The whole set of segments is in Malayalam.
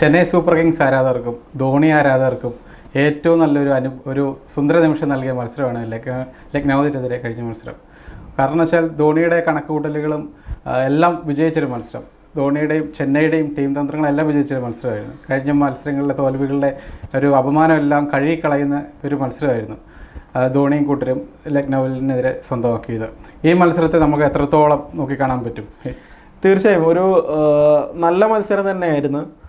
ചെന്നൈ സൂപ്പർ കിങ്സ് ആരാധകർക്കും ധോണി ആരാധകർക്കും ഏറ്റവും നല്ലൊരു അനു ഒരു സുന്ദര നിമിഷം നൽകിയ മത്സരമാണ് ലൈക് ലക്നൌവിനെതിരെ കഴിഞ്ഞ മത്സരം. കാരണം വെച്ചാൽ ധോണിയുടെ കണക്കുകൂട്ടലുകളും എല്ലാം വിജയിച്ചൊരു മത്സരം. ധോണിയുടെയും ചെന്നൈയുടെയും ടീം തന്ത്രങ്ങളെല്ലാം വിജയിച്ചൊരു മത്സരമായിരുന്നു. കഴിഞ്ഞ മത്സരങ്ങളിലെ തോൽവികളുടെ ഒരു അപമാനമെല്ലാം കഴുകിക്കളയുന്ന ഒരു മത്സരമായിരുന്നു ധോണിയും കൂട്ടരും ലക്നൌവിനെതിരെ സ്വന്തമാക്കിയത്. ഈ മത്സരത്തെ നമുക്ക് എത്രത്തോളം നോക്കിക്കാണാൻ പറ്റും? തീർച്ചയായും. ഒരു നല്ല മത്സരം തന്നെയായിരുന്നു.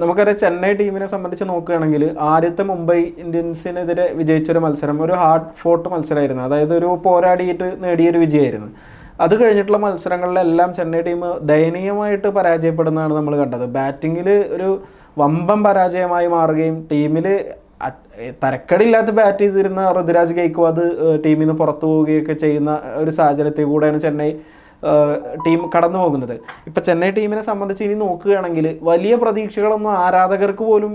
നമുക്കറിയാം ചെന്നൈ ടീമിനെ സംബന്ധിച്ച് നോക്കുകയാണെങ്കിൽ ആദ്യത്തെ മുംബൈ ഇന്ത്യൻസിനെതിരെ വിജയിച്ചൊരു മത്സരം ഒരു ഹാർഡ് ഫോർട്ട് മത്സരമായിരുന്നു. അതായത് ഒരു പോരാടിയിട്ട് നേടിയൊരു വിജയമായിരുന്നു. അത് കഴിഞ്ഞിട്ടുള്ള മത്സരങ്ങളിലെല്ലാം ചെന്നൈ ടീം ദയനീയമായിട്ട് പരാജയപ്പെടുന്നതാണ് നമ്മൾ കണ്ടത്. ബാറ്റിങ്ങിൽ ഒരു വമ്പൻ പരാജയമായി മാറുകയും ടീമിൽ തരക്കടില്ലാത്ത ബാറ്റ് ചെയ്തിരുന്ന ഋതുരാജ് ഗെയ്ക്വാദ് ടീമിൽ നിന്ന് പുറത്തു പോവുകയൊക്കെ ചെയ്യുന്ന ഒരു സാഹചര്യത്തിൽ കൂടെയാണ് ചെന്നൈ ടീം കടന്നു പോകുന്നത്. ഇപ്പം ചെന്നൈ ടീമിനെ സംബന്ധിച്ച് ഇനി നോക്കുകയാണെങ്കിൽ വലിയ പ്രതീക്ഷകളൊന്നും ആരാധകർക്ക് പോലും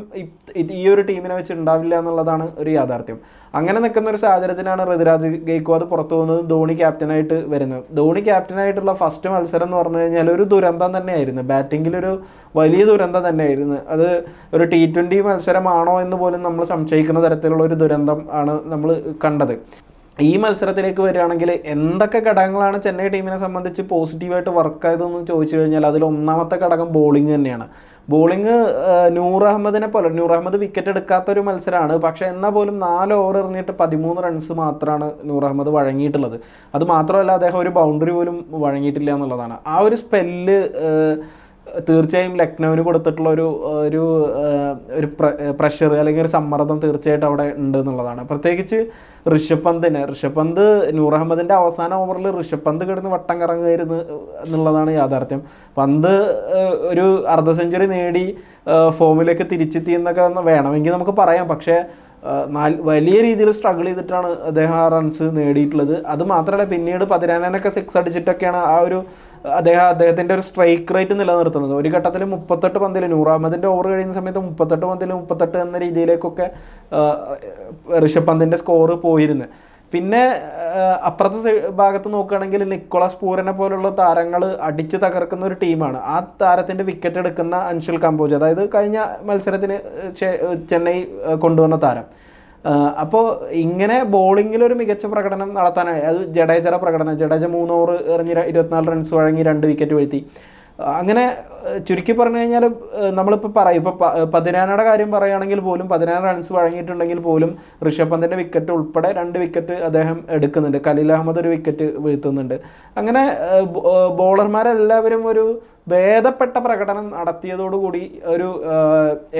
ഈ ഒരു ടീമിനെ വെച്ച് ഉണ്ടാവില്ല എന്നുള്ളതാണ് ഒരു യാഥാർത്ഥ്യം. അങ്ങനെ നിൽക്കുന്ന ഒരു സാഹചര്യത്തിലാണ് ഋതുരാജ് ഗെയ്ക്വാദ് പുറത്തു പോകുന്നത്. ധോണി ക്യാപ്റ്റനായിട്ട് വരുന്നത്. ധോണി ക്യാപ്റ്റനായിട്ടുള്ള ഫസ്റ്റ് മത്സരം എന്ന് പറഞ്ഞു കഴിഞ്ഞാൽ ഒരു ദുരന്തം തന്നെയായിരുന്നു. ബാറ്റിങ്ങിലൊരു വലിയ ദുരന്തം തന്നെയായിരുന്നു. അത് ഒരു ടി ട്വന്റി മത്സരമാണോ എന്ന് പോലും നമ്മൾ സംശയിക്കുന്ന തരത്തിലുള്ള ഒരു ദുരന്തം ആണ് നമ്മൾ കണ്ടത്. ഈ മത്സരത്തിലേക്ക് വരികയാണെങ്കിൽ എന്തൊക്കെ ഘടകങ്ങളാണ് ചെന്നൈ ടീമിനെ സംബന്ധിച്ച് പോസിറ്റീവായിട്ട് വർക്ക് ആയതെന്ന് ചോദിച്ചു കഴിഞ്ഞാൽ അതിൽ ഒന്നാമത്തെ ഘടകം ബോളിംഗ് തന്നെയാണ്. ബോളിംഗ് നൂർ അഹമ്മദിനെ പോലെ നൂർ അഹമ്മദ് വിക്കറ്റ് എടുക്കാത്ത ഒരു മത്സരമാണ്. പക്ഷേ എന്നാൽ പോലും നാല് ഓവർ എറിഞ്ഞിട്ട് പതിമൂന്ന് റൺസ് മാത്രമാണ് നൂർ അഹമ്മദ് വഴങ്ങിയിട്ടുള്ളത്. അത് മാത്രമല്ല അദ്ദേഹം ഒരു ബൗണ്ടറി പോലും വഴങ്ങിയിട്ടില്ല എന്നുള്ളതാണ്. ആ ഒരു സ്പെല്ല് തീർച്ചയായും ലക്നൌവിന് കൊടുത്തിട്ടുള്ള ഒരു ഒരു ഒരു പ്രഷർ അല്ലെങ്കിൽ ഒരു സമ്മർദ്ദം തീർച്ചയായിട്ടും അവിടെ ഉണ്ട് എന്നുള്ളതാണ്. പ്രത്യേകിച്ച് ഋഷഭ് പന്തിന് ഋഷഭ് പന്ത് നൂർ അഹമ്മദിന്റെ അവസാന ഓവറിൽ ഋഷഭ് പന്ത് കിടന്ന് വട്ടം കറങ്ങുകയായിരുന്നു എന്നുള്ളതാണ് യാഥാർത്ഥ്യം. പന്ത് ഒരു അർദ്ധ സെഞ്ചുറി നേടി ഫോമിലേക്ക് തിരിച്ചെത്തി എന്നൊക്കെ വേണമെങ്കിൽ നമുക്ക് പറയാം. പക്ഷേ വലിയ രീതിയിൽ സ്ട്രഗിൾ ചെയ്തിട്ടാണ് അദ്ദേഹം ആ റൺസ് നേടിയിട്ടുള്ളത്. അത് മാത്രമല്ല പിന്നീട് പതിനാനൊക്കെ സിക്സ് അടിച്ചിട്ടൊക്കെയാണ് ആ ഒരു അദ്ദേഹം അദ്ദേഹത്തിന്റെ ഒരു സ്ട്രൈക്ക് റേറ്റ് നിലനിർത്തുന്നത്. ഒരു ഘട്ടത്തിൽ മുപ്പത്തെട്ട് പന്തിൽ നൂറാമതിന്റെ ഓവർ കഴിയുന്ന സമയത്ത് മുപ്പത്തെട്ട് പന്തിൽ മുപ്പത്തെട്ട് എന്ന രീതിയിലേക്കൊക്കെ ഋഷഭ് പന്തിന്റെ സ്കോറ് പോയിരുന്നു. പിന്നെ അപ്പുറത്തെ ഭാഗത്ത് നോക്കുകയാണെങ്കിൽ നിക്കോളാസ് പൂരനെ പോലുള്ള താരങ്ങൾ അടിച്ച് തകർക്കുന്ന ഒരു ടീമാണ്. ആ താരത്തിന്റെ വിക്കറ്റ് എടുക്കുന്ന അൻഷുൽ കമ്പോജ് അതായത് കഴിഞ്ഞ മത്സരത്തിന് ചെന്നൈ കൊണ്ടുവന്ന താരം. അപ്പോൾ ഇങ്ങനെ ബോളിങ്ങിൽ ഒരു മികച്ച പ്രകടനം നടത്താനായി. അത് ജഡേജയുടെ പ്രകടനം. ജഡേജ മൂന്ന് ഓവർ എറിഞ്ഞ് ഇരുപത്തിനാല് റൺസ് വഴങ്ങി രണ്ട് വിക്കറ്റ് വീഴ്ത്തി. അങ്ങനെ ചുരുക്കി പറഞ്ഞു കഴിഞ്ഞാൽ നമ്മളിപ്പോൾ പറയും ഇപ്പോൾ പതിനാനയുടെ കാര്യം പറയുകയാണെങ്കിൽ പോലും പതിനാറ് റൺസ് വഴങ്ങിയിട്ടുണ്ടെങ്കിൽ പോലും ഋഷഭ് പന്തിന്റെ വിക്കറ്റ് ഉൾപ്പെടെ രണ്ട് വിക്കറ്റ് അദ്ദേഹം എടുക്കുന്നുണ്ട്. ഖലീൽ അഹമ്മദ് ഒരു വിക്കറ്റ് വീഴ്ത്തുന്നുണ്ട്. അങ്ങനെ ബോളർമാരെല്ലാവരും ഒരു ഭേദപ്പെട്ട പ്രകടനം നടത്തിയതോടുകൂടി ഒരു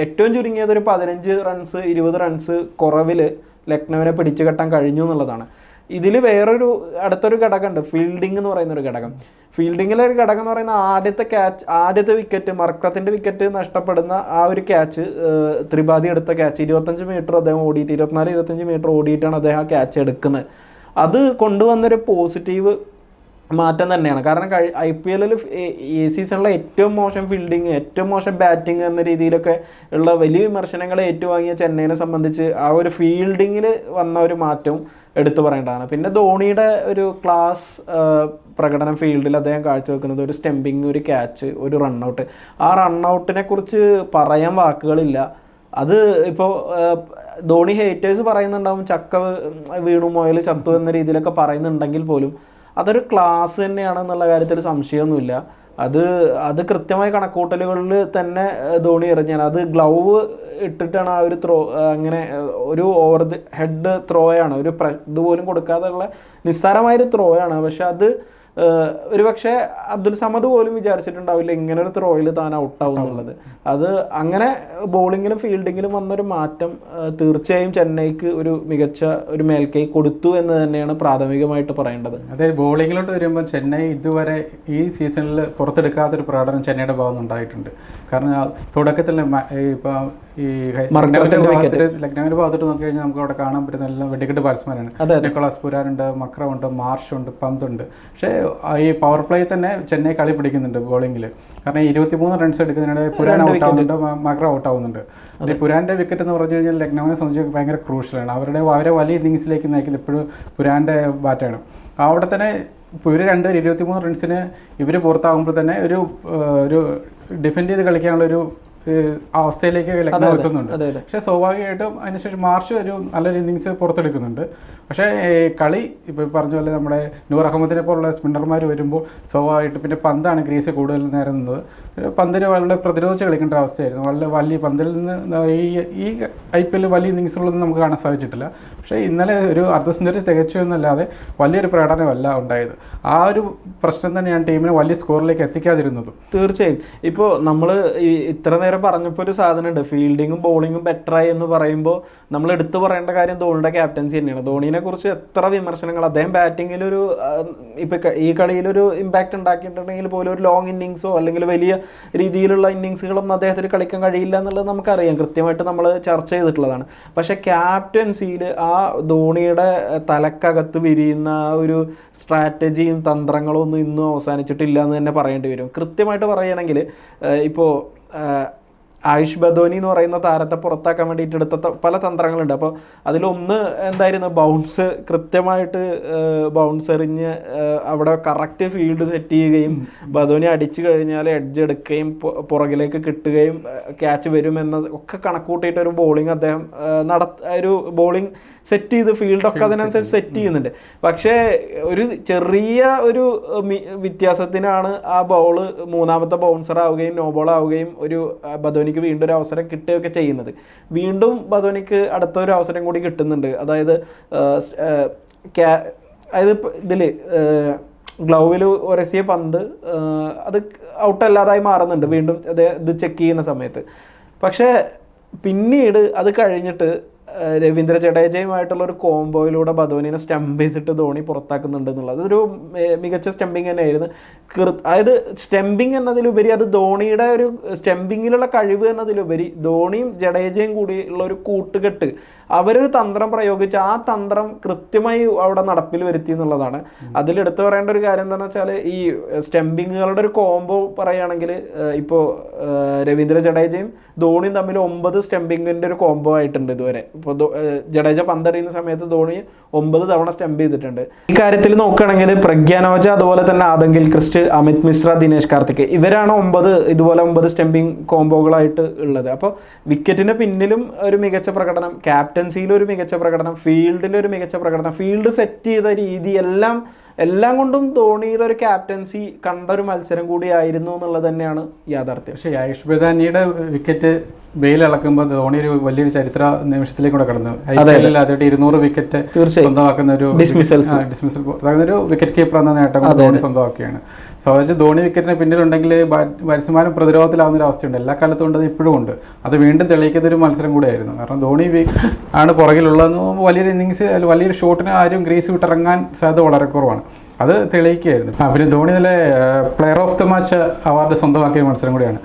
ഏറ്റവും ചുരുങ്ങിയത് ഒരു പതിനഞ്ച് റൺസ് ഇരുപത് റൺസ് കുറവിൽ ലക്നൌവിനെ പിടിച്ചു കെട്ടാൻ കഴിഞ്ഞു എന്നുള്ളതാണ്. ഇതിൽ വേറൊരു അടുത്തൊരു ഘടകമുണ്ട്. ഫീൽഡിംഗ് എന്ന് പറയുന്ന ഒരു ഘടകം. ഫീൽഡിങ്ങിലെ ഒരു ഘടകം എന്ന് പറയുന്ന ആദ്യത്തെ ക്യാച്ച് ആദ്യത്തെ വിക്കറ്റ് മർക്കത്തിന്റെ വിക്കറ്റ് നഷ്ടപ്പെടുന്ന ആ ഒരു ക്യാച്ച് ത്രിപാഠി എടുത്ത ക്യാച്ച് ഇരുപത്തഞ്ച് മീറ്റർ അദ്ദേഹം ഓടിയിട്ട് ഇരുപത്തിനാല് ഇരുപത്തഞ്ച് മീറ്റർ ഓടിയിട്ടാണ് അദ്ദേഹം ആ ക്യാച്ച് എടുക്കുന്നത്. അത് കൊണ്ടുവന്നൊരു പോസിറ്റീവ് മാറ്റം തന്നെയാണ്. കാരണം കഴി ഐ പി എല്ലിൽ ഈ സീസണിലെ ഏറ്റവും മോശം ഫീൽഡിങ് ഏറ്റവും മോശം ബാറ്റിംഗ് എന്ന രീതിയിലൊക്കെ ഉള്ള വലിയ വിമർശനങ്ങൾ ഏറ്റുവാങ്ങിയ ചെന്നൈനെ സംബന്ധിച്ച് ആ ഒരു ഫീൽഡിങ്ങിൽ വന്ന ഒരു മാറ്റം എടുത്തു പറയേണ്ടതാണ്. പിന്നെ ധോണിയുടെ ഒരു ക്ലാസ് പ്രകടനം ഫീൽഡിൽ അദ്ദേഹം കാഴ്ചവെക്കുന്നത് ഒരു സ്റ്റെമ്പിങ് ഒരു ക്യാച്ച് ഒരു റണ്ണൗട്ട് ആ റണ്ണൗട്ടിനെ കുറിച്ച് പറയാൻ വാക്കുകളില്ല. അത് ഇപ്പോൾ ധോണി ഹേറ്റേഴ്സ് പറയുന്നുണ്ടാവും ചക്ക വീണു മോയൽ ചത്തു എന്ന രീതിയിലൊക്കെ പറയുന്നുണ്ടെങ്കിൽ പോലും അതൊരു ക്ലാസ് തന്നെയാണ് എന്നുള്ള കാര്യത്തിൽ സംശയമൊന്നുമില്ല. അത് അത് കൃത്യമായ കണക്കൂട്ടലുകളിൽ തന്നെ ധോണി എറിഞ്ഞാൽ അത് ഗ്ലൗവ് ഇട്ടിട്ടാണ് ആ ഒരു ത്രോ അങ്ങനെ ഒരു ഓവർ ദി ഹെഡ് ത്രോയാണ് ഒരു ഇതുപോലും കൊടുക്കാതെയുള്ള നിസ്സാരമായൊരു ത്രോയാണ് പക്ഷെ അത് ഏഹ്, ഒരു പക്ഷേ അബ്ദുൽ സമദ് പോലും വിചാരിച്ചിട്ടുണ്ടാവില്ല ഇങ്ങനെ ഒരു ത്രോയിൽ താൻ ഔട്ടാവും എന്നുള്ളത്. അത് അങ്ങനെ ബോളിങ്ങിലും ഫീൽഡിങ്ങിലും വന്നൊരു മാറ്റം തീർച്ചയായും ചെന്നൈക്ക് ഒരു മികച്ച ഒരു മേൽക്കൈ കൊടുത്തു എന്ന് തന്നെയാണ് പ്രാഥമികമായിട്ട് പറയേണ്ടത്. അതെ ബോളിങ്ങിലോട്ട് വരുമ്പോൾ ചെന്നൈ ഇതുവരെ ഈ സീസണിൽ പുറത്തെടുക്കാത്തൊരു പ്രകടനം ചെന്നൈയുടെ ഭാഗം ഉണ്ടായിട്ടുണ്ട്. കാരണം തുടക്കത്തിൽ ഇപ്പോൾ ഈ ഇപ്പൊ ഈ മർക്കറത്തിന്റെ ലക്നൌവിന്റെ ഭാഗത്ത് ഭാഗത്തോട്ട് നോക്കി കഴിഞ്ഞാൽ നമുക്ക് അവിടെ കാണാൻ പറ്റുന്ന എല്ലാം വെടിക്കെട്ട് ബാറ്റ്സ്മാനാണ്. നിക്കോളാസ് പുരാനുണ്ട് മക്രമുണ്ട് മാർഷുണ്ട് പന്തുണ്ട്. പക്ഷേ ഈ പവർ പ്ലേ തന്നെ ചെന്നൈ കളി പിടിക്കുന്നുണ്ട് ബോളിങ്ങിൽ കാരണം ഇരുപത്തിമൂന്ന് റൺസ് എടുക്കുന്നതിനിടെ പുരാൻ ഔട്ട് ആവുന്നുണ്ട് മക്ര ഔട്ട് ആവുന്നുണ്ട്. ഈ പുരാന്റെ വിക്കറ്റ് എന്ന് പറഞ്ഞു കഴിഞ്ഞാൽ ലക്നൌവിനെ സംബന്ധിച്ച് ഭയങ്കര ക്രൂഷ്യലാണ് അവരുടെ അവരെ വലിയ ഇന്നിങ്സിലേക്ക് നയിക്കുന്നത് ഇപ്പോഴും പുരാന്റെ ബാറ്റാണ് അവിടെ തന്നെ ഇപ്പോൾ ഇവർ രണ്ട് ഇരുപത്തിമൂന്ന് റൺസിന് ഇവർ പുറത്താകുമ്പോൾ തന്നെ ഒരു ഒരു ഡിഫെൻഡ് ചെയ്ത് കളിക്കാനുള്ള ഒരു അവസ്ഥയിലേക്ക് ലക്നൗ എത്തുന്നുണ്ട് പക്ഷേ സ്വാഭാവികമായിട്ടും അതിനുശേഷം മാർച്ച് ഒരു നല്ലൊരു ഇന്നിങ്സ് പുറത്തെടുക്കുന്നുണ്ട്. പക്ഷേ കളി ഇപ്പോൾ പറഞ്ഞ പോലെ നമ്മുടെ നൂർ അഹമ്മദിനെ പോലുള്ള സ്പിന്നർമാർ വരുമ്പോൾ സ്വാഭാവികമായിട്ട് പിന്നെ പന്താണ് ഗ്രീസ് കൂടുതൽ നേരം നിന്നത് പന്തിന് വളരെ പ്രതിരോധിച്ച് കളിക്കേണ്ട അവസ്ഥയായിരുന്നു. വളരെ വലിയ പന്തിൽ നിന്ന് ഈ ഈ ഐ പി എല്ലിൽ വലിയ ഇന്നിങ്സുകളൊന്നും നമുക്ക് കാണാൻ സാധിച്ചിട്ടില്ല. പക്ഷേ ഇന്നലെ ഒരു അർദ്ധ സെഞ്ചുറി തികച്ചു എന്നല്ലാതെ വലിയൊരു പ്രകടനമല്ല ഉണ്ടായത്. ആ ഒരു പ്രശ്നം തന്നെയാണ് ടീമിനെ വലിയ സ്കോറിലേക്ക് എത്തിക്കാതിരുന്നത്. തീർച്ചയായും. ഇപ്പോൾ നമ്മൾ ഇത്ര നേരം പറഞ്ഞപ്പോൾ ഒരു സാധനമുണ്ട്. ഫീൽഡിങ്ങും ബോളിങ്ങും ബെറ്ററായി എന്ന് പറയുമ്പോൾ നമ്മൾ എടുത്തു പറയേണ്ട കാര്യം ധോണിയുടെ ക്യാപ്റ്റൻസി തന്നെയാണ്. ധോണിനെ കുറിച്ച് എത്ര വിമർശനങ്ങൾ അദ്ദേഹം ബാറ്റിങ്ങിലൊരു ഇപ്പം ഈ കളിയിലൊരു ഇമ്പാക്റ്റ് ഉണ്ടാക്കിയിട്ടുണ്ടെങ്കിൽ പോലും ഒരു ലോങ് ഇന്നിങ്സോ അല്ലെങ്കിൽ വലിയ രീതിയിലുള്ള ഇന്നിങ്സുകളൊന്നും അദ്ദേഹത്തിന് കളിക്കാൻ കഴിയില്ല എന്നുള്ളത് നമുക്കറിയാം. കൃത്യമായിട്ട് നമ്മൾ ചർച്ച ചെയ്തിട്ടുള്ളതാണ്. പക്ഷേ ക്യാപ്റ്റൻസിയിൽ ആ ധോണിയുടെ തലക്കകത്ത് വിരിയുന്ന ആ ഒരു സ്ട്രാറ്റജിയും തന്ത്രങ്ങളും ഒന്നും ഇന്നും അവസാനിച്ചിട്ടില്ല എന്ന് തന്നെ പറയേണ്ടി വരും. കൃത്യമായിട്ട് പറയുകയാണെങ്കിൽ ഇപ്പോൾ ആയുഷ് ബദോനി എന്ന് പറയുന്ന താരത്തെ പുറത്താക്കാൻ വേണ്ടിയിട്ട് എടുത്ത പല തന്ത്രങ്ങളുണ്ട്. അപ്പോൾ അതിലൊന്ന് എന്തായിരുന്നു? ബൗൺസ് കൃത്യമായിട്ട് ബൗൺസ് എറിഞ്ഞ് അവിടെ കറക്റ്റ് ഫീൽഡ് സെറ്റ് ചെയ്യുകയും ബദോനി അടിച്ചു കഴിഞ്ഞാൽ എഡ്ജ് എടുക്കുകയും പുറകിലേക്ക് കിട്ടുകയും ക്യാച്ച് വരുമെന്ന ഒക്കെ കണക്കൂട്ടിയിട്ട് ഒരു ബോളിംഗ് അദ്ദേഹം നട ഒരു ബോളിംഗ് സെറ്റ് ചെയ്ത് ഫീൽഡൊക്കെ അതിനനുസരിച്ച് സെറ്റ് ചെയ്യുന്നുണ്ട്. പക്ഷേ ഒരു ചെറിയ ഒരു വ്യത്യാസത്തിനാണ് ആ ബോൾ മൂന്നാമത്തെ ബൗൺസർ ആവുകയും നോ ബോൾ ആവുകയും ഒരു ആ, ബദോനിക്ക് വീണ്ടും ഒരു അവസരം കിട്ടുകയൊക്കെ ചെയ്യുന്നത്. വീണ്ടും ബദോനിക്ക് അടുത്ത ഒരു അവസരം കൂടി കിട്ടുന്നുണ്ട്. അതായത് അതായത് ഇതിൽ ഗ്ലൗവിൽ ഒരസിയ പന്ത് അത് ഔട്ടല്ലാതായി മാറുന്നുണ്ട്. വീണ്ടും ഇത് ചെക്ക് ചെയ്യുന്ന സമയത്ത്. പക്ഷേ പിന്നീട് അത് കഴിഞ്ഞിട്ട് രവീന്ദ്ര ജഡേജയുമായിട്ടുള്ള ഒരു കോംബോയിലൂടെ ബദോനിനെ സ്റ്റംപ് ചെയ്തിട്ട് ധോണി പുറത്താക്കുന്നുണ്ട് എന്നുള്ളത്. അതൊരു മികച്ച സ്റ്റംപിങ് തന്നെയായിരുന്നു. അതായത് സ്റ്റംപിങ് എന്നതിലുപരി അത് ധോണിയുടെ ഒരു സ്റ്റംപിങ്ങിലുള്ള കഴിവ് എന്നതിലുപരി ധോണിയും ജഡേജയും കൂടിയുള്ള ഒരു കൂട്ടുകെട്ട് അവരൊരു തന്ത്രം പ്രയോഗിച്ച് ആ തന്ത്രം കൃത്യമായി അവിടെ നടപ്പിൽ വരുത്തി എന്നുള്ളതാണ്. എടുത്തു പറയേണ്ട ഒരു കാര്യം എന്താണെന്ന് വെച്ചാൽ ഈ സ്റ്റെമ്പിങ്ങുകളുടെ ഒരു കോംബോ പറയുകയാണെങ്കിൽ ഇപ്പോൾ രവീന്ദ്ര ജഡേജയും ധോണിയും തമ്മിൽ ഒമ്പത് സ്റ്റെമ്പിങ്ങിന്റെ ഒരു കോംബോ ആയിട്ടുണ്ട് ഇതുവരെ. ഇപ്പോൾ ജഡേജ പന്തെറിയുന്ന സമയത്ത് ധോണി ഒമ്പത് തവണ സ്റ്റംപ് ചെയ്തിട്ടുണ്ട്. ഈ കാര്യത്തിൽ നോക്കുകയാണെങ്കിൽ പ്രഗ്യാനോജ അതുപോലെ തന്നെ ആദങ്കിൽ ക്രിസ്റ്റ് അമിത് മിശ്ര ദിനേശ് കാർത്തിക് ഇവരാണ് ഒമ്പത് ഇതുപോലെ ഒമ്പത് സ്റ്റംപിങ് കോംബോകളായിട്ട് ഉള്ളത്. അപ്പോൾ വിക്കറ്റിന് പിന്നിലും ഒരു മികച്ച പ്രകടനം ക്യാപ്റ്റൻസിയിൽ ഒരു മികച്ച പ്രകടനം ഫീൽഡിൽ ഒരു മികച്ച പ്രകടനം ഫീൽഡ് സെറ്റ് ചെയ്ത രീതി എല്ലാം എല്ലാം കൊണ്ടും ധോണിയുടെ ഒരു ക്യാപ്റ്റൻസി കണ്ട ഒരു മത്സരം കൂടിയായിരുന്നു എന്നുള്ളത് തന്നെയാണ് യാഥാർത്ഥ്യം. പക്ഷേ ആയുഷ് ബദാനിയുടെ വിക്കറ്റ് ബെയിൽ ഇളക്കുമ്പോൾ ധോണി ഒരു വലിയൊരു ചരിത്ര നിമിഷത്തിലേക്കൂടെ കടന്നു. ഐ പി എല്ലിൽ ആദ്യമായിട്ട് ഇരുന്നൂറ് വിക്കറ്റ് സ്വന്തമാക്കുന്ന ഒരു ഡിസ്മിസൽ ഡിസ്മിസൽ ഒരു വിക്കറ്റ് കീപ്പർ എന്ന നേട്ടം ധോണി സ്വന്തമാക്കുകയാണ്. സ്വാഭാവിക ധോണി വിക്കറ്റിന് പിന്നിലുണ്ടെങ്കിൽ ബാറ്റ്സ്മാനും പ്രതിരോധത്തിലാവുന്ന ഒരു അവസ്ഥയുണ്ട്. എല്ലാ കാലത്തും ഉണ്ട് ഇപ്പോഴും ഉണ്ട്. അത് വീണ്ടും തെളിയിക്കുന്ന ഒരു മത്സരം കൂടിയായിരുന്നു. കാരണം ധോണി ആണ് പുറകിലുള്ളതെന്ന് വലിയൊരു ഇന്നിങ്സ് വലിയൊരു ഷോട്ടിന് ആരും ഗ്രീസ് വിട്ടിറങ്ങാൻ സാധ്യത വളരെ കുറവാണ്. അത് തെളിയിക്കുകയായിരുന്നു. പിന്നെ ധോണി നല്ല player of the match award സ്വന്തമാക്കിയ മത്സരം കൂടിയാണ്.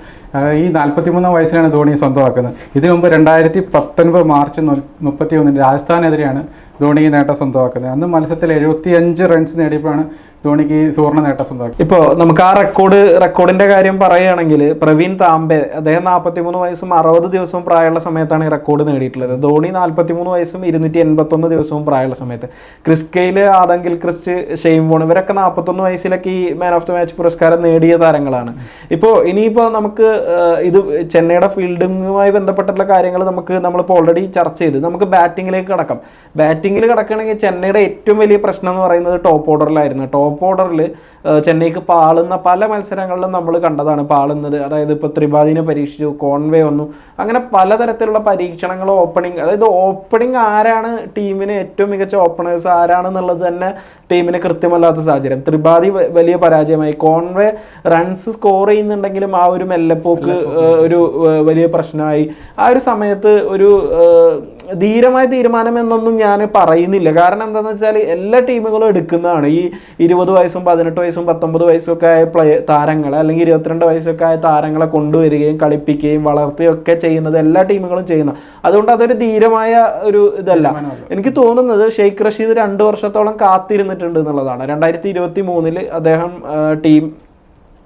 ഈ നാൽപ്പത്തിമൂന്നാം വയസ്സിലാണ് ധോണി സ്വന്തമാക്കുന്നത്. ഇതിനു മുമ്പ് രണ്ടായിരത്തി പത്തൊൻപത് മാർച്ച് മുപ്പത്തി ഒന്നിന് രാജസ്ഥാനെതിരെയാണ് ധോണി നേട്ടം സ്വന്തമാക്കുന്നത്. അന്ന് മത്സരത്തിൽ എഴുപത്തി അഞ്ച് റൺസ് നേടിയപ്പോഴാണ് ധോണിക്ക് ഈ സുവർണ നേട്ടം സ്വന്തമാക്കി. ഇപ്പോൾ നമുക്ക് ആ റെക്കോർഡ് റെക്കോർഡിന്റെ കാര്യം പറയുകയാണെങ്കിൽ പ്രവീൺ താംബെ അദ്ദേഹം നാൽപ്പത്തിമൂന്ന് വയസ്സും അറുപത് ദിവസവും പ്രായമുള്ള സമയത്താണ് ഈ റെക്കോർഡ് നേടിയിട്ടുള്ളത്. ധോണി നാൽപ്പത്തിമൂന്ന് വയസ്സും ഇരുന്നൂറ്റി എൺപത്തൊന്ന് ദിവസവും പ്രായമുള്ള സമയത്ത്. ക്രിസ്കയിൽ ആദങ്കിൽ ക്രിസ്റ്റ് ഷെയ്ം വോൺ ഇവരൊക്കെ നാൽപ്പത്തൊന്ന് വയസ്സിലൊക്കെ ഈ മാൻ ഓഫ് ദി മാച്ച് പുരസ്കാരം നേടിയ താരങ്ങളാണ്. ഇപ്പോൾ ഇനിയിപ്പോൾ നമുക്ക് ഇത് ചെന്നൈയുടെ ഫീൽഡിങ്ങുമായി ബന്ധപ്പെട്ടുള്ള കാര്യങ്ങൾ നമുക്ക് നമ്മളിപ്പോൾ ഓൾറെഡി ചർച്ച ചെയ്ത്. നമുക്ക് ബാറ്റിങ്ങിലേക്ക് കടക്കാം. ബാറ്റിങ്ങിൽ കിടക്കണമെങ്കിൽ ചെന്നൈയുടെ ഏറ്റവും വലിയ പ്രശ്നം എന്ന് പറയുന്നത് ടോപ്പ് ഓർഡറിലായിരുന്നു ടോപ്പ് ഓർഡറിൽ ചെന്നൈക്ക് പാളുന്ന പല മത്സരങ്ങളിലും നമ്മൾ കണ്ടതാണ്. പാളുന്നത് അതായത് ഇപ്പോൾ ത്രിപാദിനെ പരീക്ഷിച്ചു കോൺവേ വന്നു. അങ്ങനെ പലതരത്തിലുള്ള പരീക്ഷണങ്ങൾ ഓപ്പണിങ് അതായത് ഓപ്പണിങ് ആരാണ് ടീമിന് ഏറ്റവും മികച്ച ഓപ്പണേഴ്സ് ആരാണെന്നുള്ളത് തന്നെ ടീമിന് കൃത്യമല്ലാത്ത സാഹചര്യം. ത്രിപാദി വലിയ പരാജയമായി. കോൺവേ റൺസ് സ്കോർ ചെയ്യുന്നുണ്ടെങ്കിലും ആ ഒരു മെല്ലപ്പോക്ക് ഒരു വലിയ പ്രശ്നമായി. ആ ഒരു സമയത്ത് ഒരു ധീരമായ തീരുമാനം എന്നൊന്നും ഞാൻ പറയുന്നില്ല. കാരണം എന്താണെന്ന് വെച്ചാൽ എല്ലാ ടീമുകളും എടുക്കുന്നതാണ്. ഈ ഇരുപത് വയസ്സും പതിനെട്ട് വയസ്സും പത്തൊമ്പത് വയസ്സൊക്കെ ഒക്കെ ആയ പ്ലേ താരങ്ങളെ അല്ലെങ്കിൽ ഇരുപത്തിരണ്ട് വയസ്സൊക്കെ ആയ താരങ്ങളെ കൊണ്ടുവരികയും കളിപ്പിക്കുകയും വളർത്തുകയും ഒക്കെ ചെയ്യുന്നത് എല്ലാ ടീമുകളും ചെയ്യുന്ന. അതുകൊണ്ട് അതൊരു ധീരമായ ഒരു ഇതല്ല. എനിക്ക് തോന്നുന്നത് ഷെയ്ഖ് റഷീദ് രണ്ട് വർഷത്തോളം കാത്തിരുന്നിട്ടുണ്ട് എന്നുള്ളതാണ്. രണ്ടായിരത്തി ഇരുപത്തി മൂന്നിൽ അദ്ദേഹം ടീം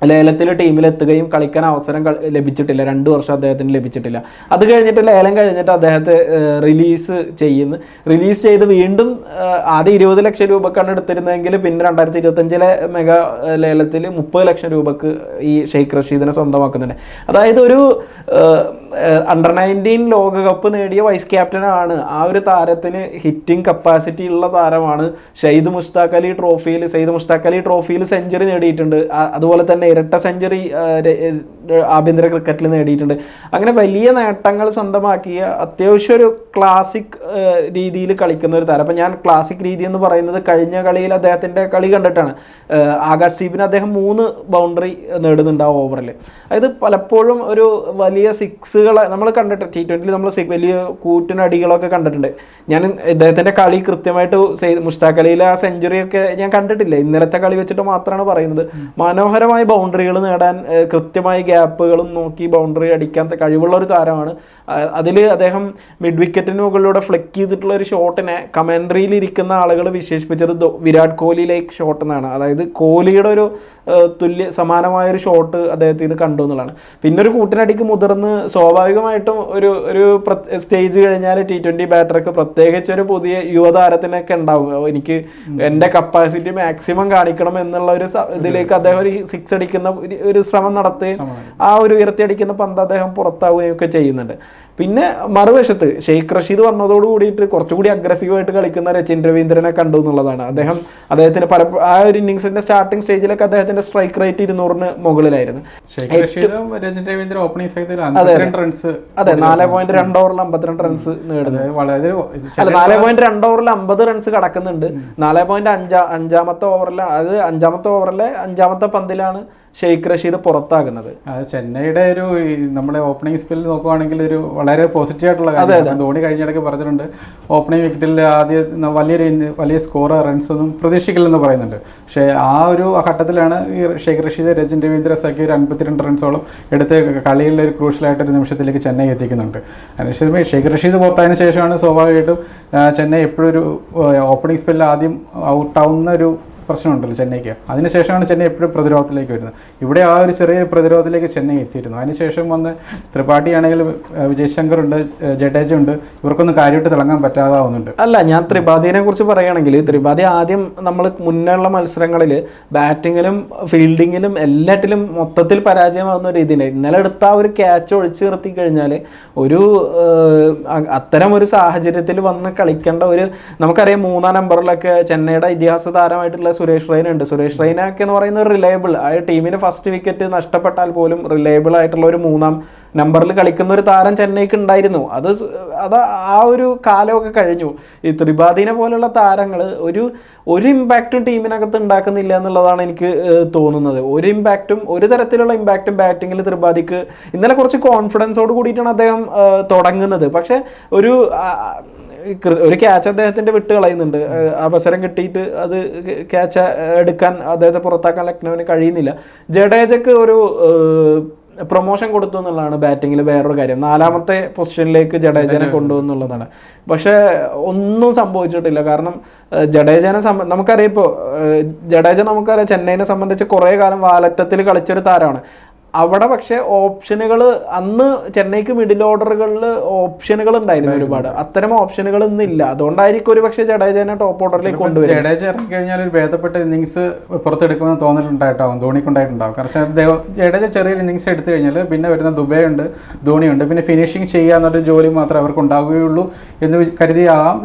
ലേലത്തിൽ ടീമിലെത്തുകയും കളിക്കാൻ അവസരം ലഭിച്ചിട്ടില്ല. രണ്ട് വർഷം അദ്ദേഹത്തിന് ലഭിച്ചിട്ടില്ല. അത് കഴിഞ്ഞിട്ട് ലേലം കഴിഞ്ഞിട്ട് അദ്ദേഹത്തെ റിലീസ് ചെയ്യുന്നു. റിലീസ് ചെയ്ത് വീണ്ടും ആദ്യം ഇരുപത് ലക്ഷം രൂപക്കാണ് എടുത്തിരുന്നതെങ്കിൽ പിന്നെ രണ്ടായിരത്തി ഇരുപത്തഞ്ചിലെ മെഗാ ലേലത്തിൽ മുപ്പത് ലക്ഷം രൂപക്ക് ഈ ഷെയ്ഖ് റഷീദിനെ സ്വന്തമാക്കുന്നുണ്ട്. അതായത് ഒരു അണ്ടർ നയന്റീൻ ലോകകപ്പ് നേടിയ വൈസ് ക്യാപ്റ്റനാണ് ആ ഒരു താരത്തിന് ഹിറ്റിംഗ് കപ്പാസിറ്റി ഉള്ള താരമാണ് ഷെയ്ദ് മുഷ്താഖ് അലി ട്രോഫിയിൽ സെയ്ദ് മുഷ്താഖ് അലി ട്രോഫിയിൽ സെഞ്ചുറി നേടിയിട്ടുണ്ട്. അതുപോലെ തന്നെ ഇരട്ട സെഞ്ചുറി ആഭ്യന്തര ക്രിക്കറ്റിൽ നേടിയിട്ടുണ്ട്. അങ്ങനെ വലിയ നേട്ടങ്ങൾ സ്വന്തമാക്കിയ അത്യാവശ്യം ഒരു ക്ലാസിക് രീതിയിൽ കളിക്കുന്ന ഒരു താരം. അപ്പം ഞാൻ ക്ലാസിക് രീതി എന്ന് പറയുന്നത് കഴിഞ്ഞ കളിയിൽ അദ്ദേഹത്തിന്റെ കളി കണ്ടിട്ടാണ്. ആകാശ് ദീപിന് അദ്ദേഹം മൂന്ന് ബൗണ്ടറി നേടുന്നുണ്ട് ആ ഓവറിൽ അതായത് പലപ്പോഴും ഒരു വലിയ സിക്സുകളെ നമ്മൾ കണ്ടിട്ട് ടി ട്വന്റിയിൽ നമ്മൾ വലിയ കൂറ്റിനടികളൊക്കെ കണ്ടിട്ടുണ്ട്. ഞാൻ ഇദ്ദേഹത്തിന്റെ കളി കൃത്യമായിട്ട് മുഷ്താഖ് അലിയിലെ ആ സെഞ്ചുറിയൊക്കെ ഞാൻ കണ്ടിട്ടില്ല. ഇന്നലത്തെ കളി വെച്ചിട്ട് മാത്രമാണ് പറയുന്നത്. മനോഹരമായ ബൗണ്ടറികൾ നേടാൻ കൃത്യമായ ഗ്യാപ്പുകളും നോക്കി ബൗണ്ടറി അടിക്കാൻ കഴിവുള്ള ഒരു താരമാണ്. അതിൽ അദ്ദേഹം മിഡ് വിക്കറ്റിന് മുകളിലൂടെ ഫ്ലിക്ക് ചെയ്തിട്ടുള്ള ഒരു ഷോട്ടിനെ കമൻട്രിയിൽ ഇരിക്കുന്ന ആളുകൾ വിശേഷിപ്പിച്ചത് വിരാട് കോഹ്ലി ലൈക്ക് ഷോട്ട് എന്നാണ്. അതായത് കോഹ്ലിയുടെ ഒരു തുല്യ സമാനമായ ഒരു ഷോട്ട് അദ്ദേഹത്തിന് കണ്ടു എന്നുള്ളതാണ്. പിന്നെ ഒരു കൂട്ടിനടിക്ക് മുതിർന്ന് സ്വാഭാവികമായിട്ടും ഒരു ഒരു സ്റ്റേജ് കഴിഞ്ഞാൽ ടി ട്വന്റി ബാറ്ററൊക്കെ പ്രത്യേകിച്ച് ഒരു പുതിയ യുവതാരത്തിനൊക്കെ ഉണ്ടാവും. എനിക്ക് എന്റെ കപ്പാസിറ്റി മാക്സിമം കാണിക്കണം എന്നുള്ള ഒരു ഇതിലേക്ക് അദ്ദേഹം ഒരു സിക്സ് ഒരു- ഒരു ശ്രമം നടത്തുകയും ആ ഒരു ഉയർത്തിയടിക്കുന്ന പന്ത് അദ്ദേഹം പുറത്താവുകയും ഒക്കെ ചെയ്യുന്നുണ്ട്. പിന്നെ മറുവശത്ത് ഷെയ്ഖ് റഷീദ് വന്നതോട് കൂടിയിട്ട് കുറച്ചുകൂടി അഗ്രസീവായിട്ട് കളിക്കുന്ന രച്ചിൻ രവീന്ദ്രനെ കണ്ടു എന്നുള്ളതാണ്. അദ്ദേഹം അദ്ദേഹത്തിന് പല ആ ഒരു ഇന്നിങ്സിന്റെ സ്റ്റാർട്ടിംഗ് സ്റ്റേജിലൊക്കെ അദ്ദേഹത്തിന്റെ സ്ട്രൈക്ക് റേറ്റ് ഇരുന്നൂറിന് മുകളിലായിരുന്നു. അതെ നാല് പോയിന്റ് രണ്ട് ഓവറിൽ അമ്പത്തിരണ്ട് റൺസ് നേടുന്നു. വളരെ അല്ല നാല് പോയിന്റ് രണ്ട് ഓവറിൽ അമ്പത് റൺസ് കടക്കുന്നുണ്ട്. നാല് പോയിന്റ് അഞ്ചാ അഞ്ചാമത്തെ ഓവറിൽ അത് അഞ്ചാമത്തെ ഓവറിലെ അഞ്ചാമത്തെ പന്തിലാണ് ഷെയ്ഖ് റഷീദ് പുറത്താകുന്നത്. അത് ചെന്നൈയുടെ ഒരു നമ്മുടെ ഓപ്പണിംഗ് സ്പെല്ലിൽ നോക്കുവാണെങ്കിൽ ഒരു വളരെ പോസിറ്റീവ് ആയിട്ടുള്ള കാര്യം ധോണി കഴിഞ്ഞിടയ്ക്ക് പറഞ്ഞിട്ടുണ്ട് ഓപ്പണിംഗ് വിക്കറ്റിൽ ആദ്യം വലിയൊരു വലിയ സ്കോർ റൺസ് ഒന്നും പ്രതീക്ഷിക്കില്ലെന്ന് പറയുന്നുണ്ട്. പക്ഷേ ആ ഒരു ഘട്ടത്തിലാണ് ഈ ഷെയ്ഖ് റഷീദ് രജൻ രവീന്ദ്ര സഖി ഒരു അൻപത്തിരണ്ട് റൺസോളം എടുത്ത് കളിയിലെ ഒരു ക്രൂഷ്യലായിട്ടൊരു നിമിഷത്തിലേക്ക് ചെന്നൈ എത്തിക്കുന്നുണ്ട്. അതിനുശേഷം ഷെയ്ഖ് റഷീദ് പുറത്തായതിന് ശേഷമാണ് സ്വാഭാവികമായിട്ടും ചെന്നൈ എപ്പോഴും ഒരു ഓപ്പണിംഗ് സ്പെല്ലിൽ ആദ്യം ഔട്ടാവുന്ന ഒരു പ്രശ്നമുണ്ടല്ലോ ചെന്നൈക്ക്. അതിനുശേഷമാണ് ചെന്നൈ എപ്പോഴും പ്രതിരോധത്തിലേക്ക് വരുന്നത്. ഇവിടെ ആ ഒരു ചെറിയ പ്രതിരോധത്തിലേക്ക് ചെന്നൈ എത്തിയിരുന്നു. അതിനുശേഷം വന്ന് ത്രിപാഠി ആണെങ്കിലും വിജയ് ശങ്കർ ഉണ്ട് ജഡേജ ഉണ്ട് ഇവർക്കൊന്നും കാര്യമായിട്ട് തിളങ്ങാൻ പറ്റാതാവുന്നുണ്ട്. അല്ല ഞാൻ ത്രിപാഠിനെ കുറിച്ച് പറയുകയാണെങ്കിൽ ത്രിപാഠി ആദ്യം നമ്മൾ മുന്നേയുള്ള മത്സരങ്ങളിൽ ബാറ്റിങ്ങിലും ഫീൽഡിങ്ങിലും എല്ലാറ്റിലും മൊത്തത്തിൽ പരാജയമാകുന്ന ഒരു രീതിയിൽ ഇന്നലെ എടുത്ത ആ ഒരു ക്യാച്ച് ഒഴിച്ചു നിർത്തി കഴിഞ്ഞാൽ ഒരു അത്തരം ഒരു സാഹചര്യത്തിൽ വന്ന് കളിക്കേണ്ട ഒരു നമുക്കറിയാം മൂന്നാം നമ്പറിലൊക്കെ ചെന്നൈയുടെ ഇതിഹാസ താരമായിട്ടുള്ള സുരേഷ് റൈന ഉണ്ട്. സുരേഷ് റെയ്നൊക്കെ എന്ന് പറയുന്ന ഒരു റിലയബിൾ ആ ടീമിന് ഫസ്റ്റ് വിക്കറ്റ് നഷ്ടപ്പെട്ടാൽ പോലും റിലയബിൾ ആയിട്ടുള്ള ഒരു മൂന്നാം നമ്പറിൽ കളിക്കുന്ന ഒരു താരം ചെന്നൈക്ക് ഉണ്ടായിരുന്നു. അത് അത് ആ ഒരു കാലമൊക്കെ കഴിഞ്ഞു. ഈ ത്രിപാഠിനെ പോലുള്ള താരങ്ങൾ ഒരു ഒരു ഇമ്പാക്റ്റും ടീമിനകത്ത് ഉണ്ടാക്കുന്നില്ല എന്നുള്ളതാണ് എനിക്ക് തോന്നുന്നത്. ഒരു ഇമ്പാക്റ്റും ഒരു തരത്തിലുള്ള ഇമ്പാക്റ്റും ബാറ്റിങ്ങിൽ ത്രിപാഠിക്ക് ഇന്നലെ കുറച്ച് കോൺഫിഡൻസോട് കൂടിയിട്ടാണ് അദ്ദേഹം തുടങ്ങുന്നത്. പക്ഷേ ഒരു ഒരു ക്യാച്ച് അദ്ദേഹത്തിന്റെ വിട്ട് കളയുന്നുണ്ട്. അവസരം കിട്ടിയിട്ട് അത് ക്യാച്ച് എടുക്കാൻ അദ്ദേഹത്തെ പുറത്താക്കാൻ ലക്നൌവിന് കഴിയുന്നില്ല. ജഡേജക്ക് ഒരു പ്രൊമോഷൻ കൊടുത്തു എന്നുള്ളതാണ് ബാറ്റിങ്ങിൽ വേറൊരു കാര്യം. നാലാമത്തെ പൊസിഷനിലേക്ക് ജഡേജനെ കൊണ്ടുവന്നുള്ളതാണ് പക്ഷേ ഒന്നും സംഭവിച്ചിട്ടില്ല. കാരണം ജഡേജനെ സംബ നമുക്കറിയാം ഇപ്പോൾ ജഡേജ നമുക്കറിയാം ചെന്നൈനെ സംബന്ധിച്ച് കുറേ കാലം വാലറ്റത്തിൽ കളിച്ചൊരു താരമാണ്. അവിടെ പക്ഷേ ഓപ്ഷനുകൾ അന്ന് ചെന്നൈക്ക് മിഡിൽ ഓർഡറുകളിൽ ഓപ്ഷനുകൾ ഉണ്ടായിരുന്നു ഒരുപാട്. അത്തരം ഓപ്ഷനുകൾ ഇന്നില്ല അതുകൊണ്ടായിരിക്കും ഒരു പക്ഷേ ജഡേജനെ ടോപ്പ് ഓർഡറിലേക്ക് കൊണ്ടുവരും ജഡേജ ഇറങ്ങി കഴിഞ്ഞാൽ ഒരു ഭേദപ്പെട്ട ഇന്നിങ്സ് പുറത്തെടുക്കുമെന്ന് തോന്നലുണ്ടായിട്ടാവും ധോണിക്കുണ്ടായിട്ടുണ്ടാവും. കാരണം ജഡേജ ചെറിയൊരു ഇന്നിങ്സ് എടുത്തു കഴിഞ്ഞാൽ പിന്നെ വരുന്ന ദുബൈ ഉണ്ട് ധോണി ഉണ്ട് പിന്നെ ഫിനിഷിംഗ് ചെയ്യുക എന്നൊരു ജോലി മാത്രമേ അവർക്ക് ഉണ്ടാവുകയുള്ളൂ എന്ന് കരുതി കരുതിയാവാം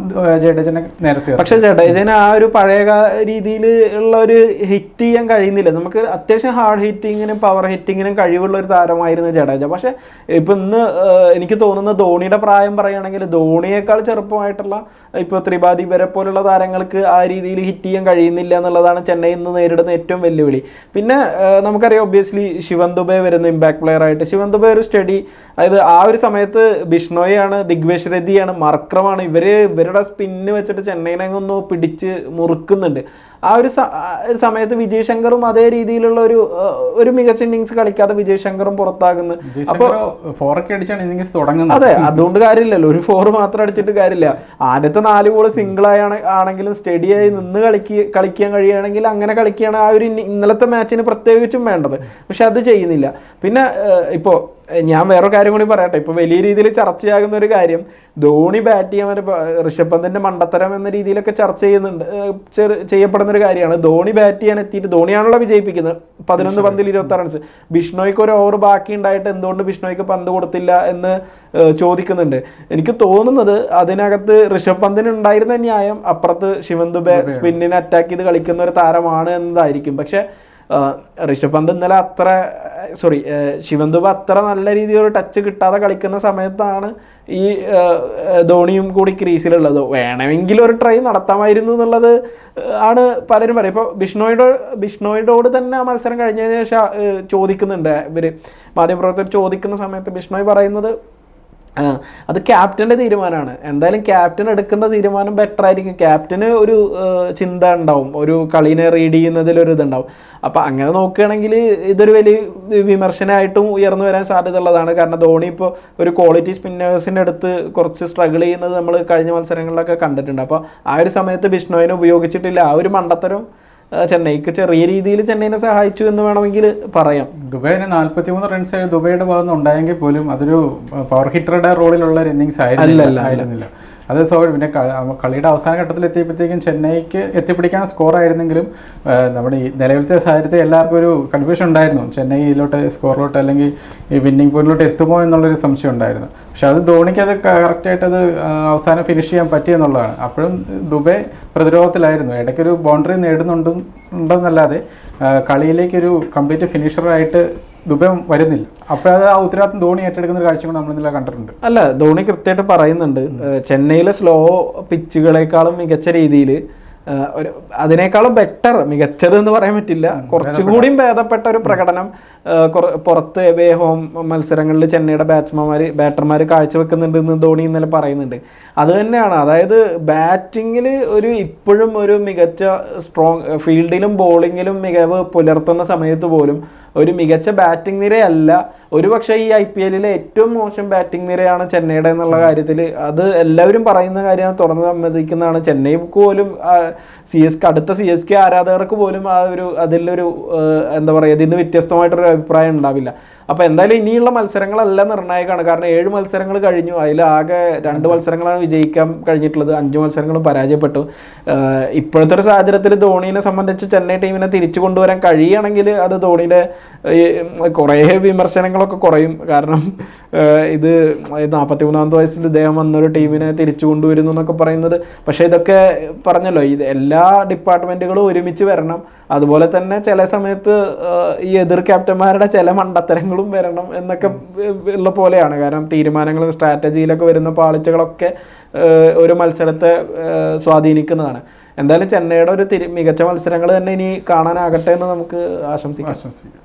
ജഡേജനെ നേരത്തെ പക്ഷെ ജഡേജന് ആ ഒരു പഴയ രീതിയിൽ ഉള്ള ഒരു ഹിറ്റ് ചെയ്യാൻ കഴിയുന്നില്ല. നമുക്ക് അത്യാവശ്യം ഹാർഡ് ഹിറ്റിങ്ങിനും പവർ ഹിറ്റിങ്ങിനും കഴിവുള്ള ഒരു താരമായിരുന്നു ജഡേജ. പക്ഷെ ഇപ്പൊ ഇന്ന് എനിക്ക് തോന്നുന്ന ധോണിയുടെ പ്രായം പറയുകയാണെങ്കിൽ ധോണിയേക്കാൾ ചെറുപ്പമായിട്ടുള്ള ഇപ്പൊ ത്രിപാദി വരെ പോലുള്ള താരങ്ങൾക്ക് ആ രീതിയിൽ ഹിറ്റ് ചെയ്യാൻ കഴിയുന്നില്ല എന്നുള്ളതാണ് ചെന്നൈ ഇന്ന് നേരിടുന്ന ഏറ്റവും വെല്ലുവിളി. പിന്നെ നമുക്കറിയാം ഒബ്വിയസ്ലി ശിവൻ ദുബെ വരുന്ന ഇമ്പാക്ട് പ്ലെയർ ആയിട്ട്. ശിവൻ ദുബെ ഒരു സ്റ്റഡി അതായത് ആ ഒരു സമയത്ത് ബിഷ്ണോയാണ് ദിഗ്വേഷ് രതിയാണ് മർക്രമാണ് ഇവർ ഇവരുടെ സ്പിന്ന് വെച്ചിട്ട് ചെന്നൈനെ ഒന്ന് പിടിച്ച് മുറുക്കുന്നുണ്ട്. ആ ഒരു സമയത്ത് വിജയ് ശങ്കറും അതേ രീതിയിലുള്ള ഒരു ഒരു മികച്ച ഇന്നിങ്സ് കളിക്കാതെ വിജയ് ശങ്കറും പുറത്താകുന്നു അപ്പൊ ഫോറൊക്കെ അടിച്ചാണ് ഇന്നിങ്സ് തുടങ്ങുന്നത്. അതെ അതുകൊണ്ട് കാര്യമില്ലല്ലോ. ഒരു ഫോർ മാത്രം അടിച്ചിട്ട് കാര്യമില്ല. ആദ്യത്തെ നാല് ബോൾ സിംഗിൾ ആയി ആണെങ്കിലും സ്റ്റഡി ആയി നിന്ന് കളിക്കുക കളിക്കാൻ കഴിയുകയാണെങ്കിൽ അങ്ങനെ കളിക്കുകയാണ് ആ ഒരു ഇന്നലത്തെ മാച്ചിന് പ്രത്യേകിച്ചും വേണ്ടത്. പക്ഷെ അത് ചെയ്യുന്നില്ല. പിന്നെ ഇപ്പോൾ ഞാൻ വേറെ കാര്യം കൂടി പറയട്ടെ. ഇപ്പൊ വലിയ രീതിയിൽ ചർച്ചയാകുന്ന ഒരു കാര്യം ധോണി ബാറ്റ് ചെയ്യാൻ ഋഷഭ് പന്തിന്റെ മണ്ടത്തരം എന്ന രീതിയിലൊക്കെ ചർച്ച ചെയ്യുന്നുണ്ട് ചെയ്യപ്പെടുന്ന ഒരു കാര്യമാണ്. ധോണി ബാറ്റ് ചെയ്യാൻ എത്തിയിട്ട് ധോണിയാണല്ലോ വിജയിപ്പിക്കുന്നത് പതിനൊന്ന് പന്തിൽ ഇരുപത്തി റൺസ് ബിഷ്ണോയ്ക്ക് ഒരു ഓവർ ബാക്കി ഉണ്ടായിട്ട് എന്തുകൊണ്ട് ബിഷ്ണോയ്ക്ക് പന്ത് കൊടുത്തില്ല എന്ന് ചോദിക്കുന്നുണ്ട്. എനിക്ക് തോന്നുന്നത് അതിനകത്ത് ഋഷഭ് പന്തിന് ഉണ്ടായിരുന്ന ന്യായം അപ്പുറത്ത് ശിവൻ ദുബെ സ്പിന്നിനെ അറ്റാക്ക് ചെയ്ത് കളിക്കുന്ന ഒരു താരമാണ് എന്നതായിരിക്കും. പക്ഷെ ഋഷഭ് പന്ത് ഇന്നലെ അത്ര സോറി ശിവൻ അത്ര നല്ല രീതിയിൽ ഒരു ടച്ച് കിട്ടാതെ കളിക്കുന്ന സമയത്താണ് ഈ ധോണിയും കൂടി ക്രീസിലുള്ളത്. വേണമെങ്കിൽ ഒരു ട്രൈ നടത്താമായിരുന്നു എന്നുള്ളത് ആണ് പലരും പറയും ഇപ്പോൾ ബിഷ്ണോയുടെ ബിഷ്ണോയിടോട് തന്നെ ആ മത്സരം കഴിഞ്ഞതിന് ശേഷം ചോദിക്കുന്നുണ്ട് ഇവർ മാധ്യമപ്രവർത്തകർ ചോദിക്കുന്ന സമയത്ത് ബിഷ്ണോയ് പറയുന്നത് അത് ക്യാപ്റ്റന്റെ തീരുമാനമാണ്. എന്തായാലും ക്യാപ്റ്റൻ എടുക്കുന്ന തീരുമാനം ബെറ്റർ ആയിരിക്കും. ക്യാപ്റ്റന് ഒരു ചിന്ത ഉണ്ടാവും. ഒരു കളീനെ റീഡ് ചെയ്യുന്നതിൽ ഒരു ഇതുണ്ടാവും. അപ്പോൾ അങ്ങനെ നോക്കുകയാണെങ്കിൽ ഇതൊരു വലിയ വിമർശനമായിട്ടും ഉയർന്നു വരാൻ സാധ്യത ഉള്ളതാണ് കാരണം ധോണി ഇപ്പോൾ ഒരു ക്വാളിറ്റി സ്പിന്നേഴ്സിന്റെ അടുത്ത് കുറച്ച് സ്ട്രഗിൾ ചെയ്യുന്നത് നമ്മൾ കഴിഞ്ഞ മത്സരങ്ങളിലൊക്കെ കണ്ടിട്ടുണ്ട്. അപ്പോൾ ആ ഒരു സമയത്ത് ബിഷ്ണോയിനെ ഉപയോഗിച്ചിട്ടില്ല. ആ ഒരു മണ്ടത്തരം ചെന്നൈക്ക് ചെറിയ രീതിയിൽ ചെന്നൈനെ സഹായിച്ചു എന്ന് വേണമെങ്കിൽ പറയാം. ദുബൈന് നാല്പത്തിമൂന്ന് റൺസ് ദുബൈയുടെ ഭാഗത്ത് ഉണ്ടായെങ്കിൽ പോലും അതൊരു പവർ ഹിറ്ററുടെ റോളിലുള്ള ഒരു ഇന്നിങ്സ് ആയിരുന്നില്ല. അത് സോ പിന്നെ കളിയുടെ അവസാന ഘട്ടത്തിൽ എത്തിയപ്പോഴത്തേക്കും ചെന്നൈക്ക് എത്തിപ്പിടിക്കാൻ സ്കോർ ആയിരുന്നെങ്കിലും നമ്മുടെ ഈ നിലവിലത്തെ സാഹചര്യത്തിൽ എല്ലാവർക്കും ഒരു കൺഫ്യൂഷൻ ഉണ്ടായിരുന്നു. ചെന്നൈയിലോട്ട് സ്കോറിലോട്ട് അല്ലെങ്കിൽ ഈ വിന്നിംഗ് പോയിന്റിലോട്ട് എത്തുമോ എന്നുള്ളൊരു സംശയം ഉണ്ടായിരുന്നു. പക്ഷെ അത് ധോണിക്ക് അത് കറക്റ്റായിട്ട് അത് അവസാനം ഫിനിഷ് ചെയ്യാൻ പറ്റിയെന്നുള്ളതാണ് അപ്പോഴും ദുബൈ പ്രതിരോധത്തിലായിരുന്നു. ഇടയ്ക്കൊരു ബൗണ്ടറി നേടുന്നുണ്ട് ഉണ്ടെന്നല്ലാതെ ആ, ഒരു കംപ്ലീറ്റ് ഫിനിഷറായിട്ട് ദുബൈ വരുന്നില്ല. അപ്പോഴത് ആ ഉത്തരവാദിത്വം ധോണി ഏറ്റെടുക്കുന്ന ഒരു കാഴ്ച നമ്മൾ ഇന്നലെ കണ്ടിട്ടുണ്ട്. അല്ല ധോണി കൃത്യമായിട്ട് പറയുന്നുണ്ട്. ചെന്നൈയിലെ സ്ലോ പിച്ചുകളെക്കാളും മികച്ച രീതിയിൽ ഒരു അതിനേക്കാളും ബെറ്റർ മികച്ചത് എന്ന് പറയാൻ പറ്റില്ല. കുറച്ചുകൂടിയും ഭേദപ്പെട്ട ഒരു പ്രകടനം പുറത്ത് എവേ ഹോം മത്സരങ്ങളിൽ ചെന്നൈയുടെ ബാറ്റ്സ്മാൻമാർ ബാറ്റർമാർ കാഴ്ചവെക്കുന്നുണ്ട് എന്ന് ധോണി ഇന്നലെ പറയുന്നുണ്ട്. അത് തന്നെയാണ്. അതായത് ബാറ്റിങ്ങിൽ ഒരു ഇപ്പോഴും ഒരു മികച്ച സ്ട്രോങ് ഫീൽഡിലും ബോളിങ്ങിലും മികവ് പുലർത്തുന്ന സമയത്ത് പോലും ഒരു മികച്ച ബാറ്റിംഗ് നിരയല്ല. ഒരുപക്ഷെ ഈ ഐ പി എല്ലിലെ ഏറ്റവും മോശം ബാറ്റിംഗ് നിരയാണ് ചെന്നൈയുടെ എന്നുള്ള കാര്യത്തിൽ അത് എല്ലാവരും പറയുന്ന കാര്യമാണ് തുറന്ന് സമ്മതിക്കുന്നതാണ്. ചെന്നൈക്ക് പോലും സി എസ് കെ അടുത്ത സി എസ് കെ ആരാധകർക്ക് പോലും ആ ഒരു അതിലൊരു എന്താ പറയുക ഇതിൽ നിന്ന് വ്യത്യസ്തമായിട്ടൊരു അഭിപ്രായം ഉണ്ടാവില്ല. അപ്പോൾ എന്തായാലും ഇനിയുള്ള മത്സരങ്ങളെല്ലാം നിർണായകമാണ്. കാരണം ഏഴ് മത്സരങ്ങൾ കഴിഞ്ഞു. അതിൽ ആകെ രണ്ട് മത്സരങ്ങളാണ് വിജയിക്കാൻ കഴിഞ്ഞിട്ടുള്ളത്. അഞ്ച് മത്സരങ്ങളും പരാജയപ്പെട്ടു. ഇപ്പോഴത്തെ ഒരു സാഹചര്യത്തിൽ ധോണിനെ സംബന്ധിച്ച് ചെന്നൈ ടീമിനെ തിരിച്ചു കൊണ്ടുവരാൻ കഴിയുകയാണെങ്കിൽ അത് ധോണിയുടെ കുറേ വിമർശനങ്ങളൊക്കെ കുറയും. കാരണം ഇത് നാൽപ്പത്തി മൂന്നാമത്തെ വയസ്സിൽ ഇദ്ദേഹം വന്നൊരു ടീമിനെ തിരിച്ചു കൊണ്ടുവരുന്നു എന്നൊക്കെ പറയുന്നത്. പക്ഷേ ഇതൊക്കെ പറഞ്ഞല്ലോ ഇത് എല്ലാ ഡിപ്പാർട്ട്മെന്റുകളും ഒരുമിച്ച് വരണം. അതുപോലെ തന്നെ ചില സമയത്ത് ഈ എതിർ ക്യാപ്റ്റന്മാരുടെ ചില മണ്ടത്തരങ്ങളും വരണം എന്നൊക്കെ ഉള്ള പോലെയാണ്. കാരണം തീരുമാനങ്ങളും സ്ട്രാറ്റജിയിലൊക്കെ വരുന്ന പാളിച്ചകളൊക്കെ ഒരു മത്സരത്തെ സ്വാധീനിക്കുന്നതാണ്. എന്തായാലും ചെന്നൈയുടെ ഒരു മികച്ച മത്സരങ്ങൾ തന്നെ ഇനി കാണാനാകട്ടെ എന്ന് നമുക്ക് ആശംസിക്കാം. ആശംസിക്കാം.